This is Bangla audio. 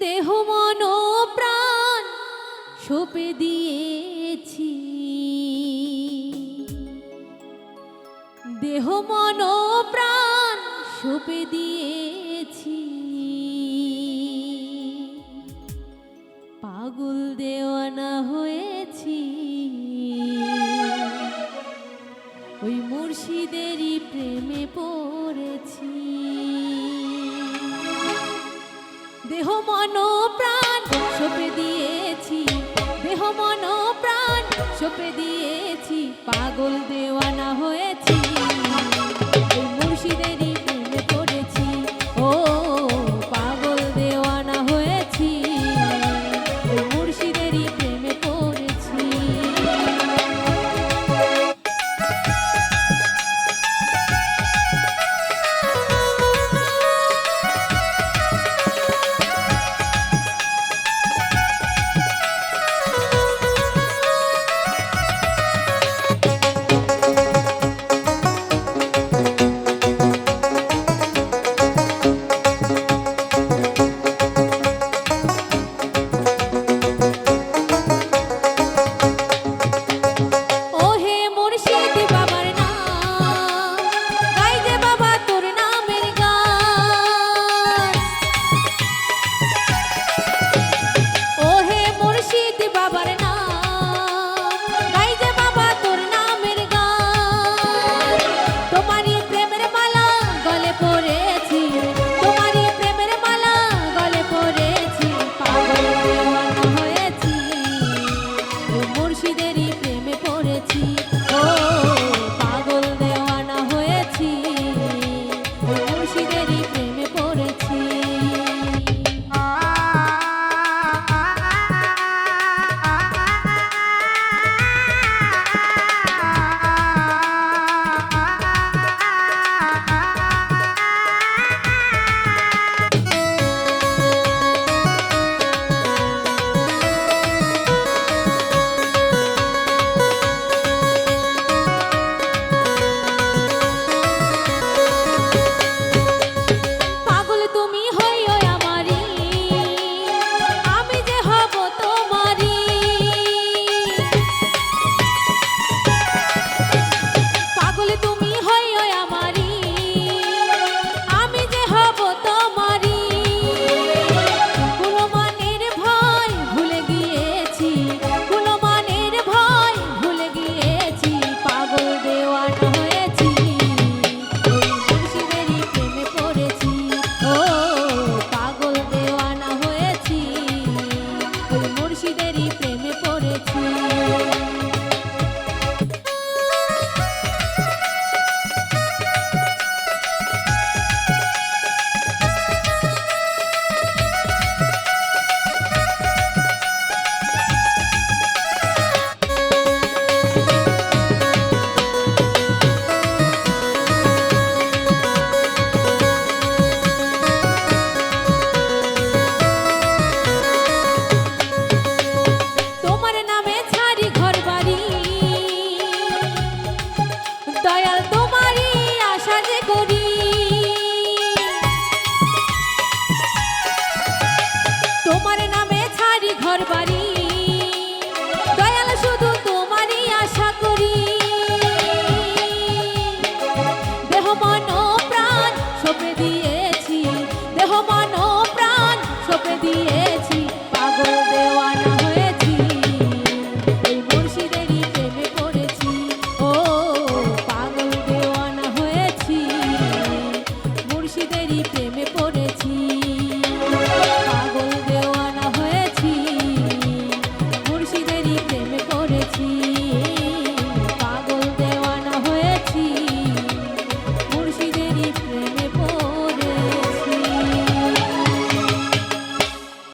দেহ মন প্রাণ সপে দিয়েছি। দেহ মন প্রাণ সপে দিয়েছি। পাগল দেওয়ানা হয়েছি। ওই মুর্শিদেরই প্রেমে পড়েছি। দেহ মন প্রাণ সপে দিয়েছি। দেহ মন প্রাণ সপে দিয়েছি। পাগল দেওয়ানা হয়েছি। মুর্শিদেরই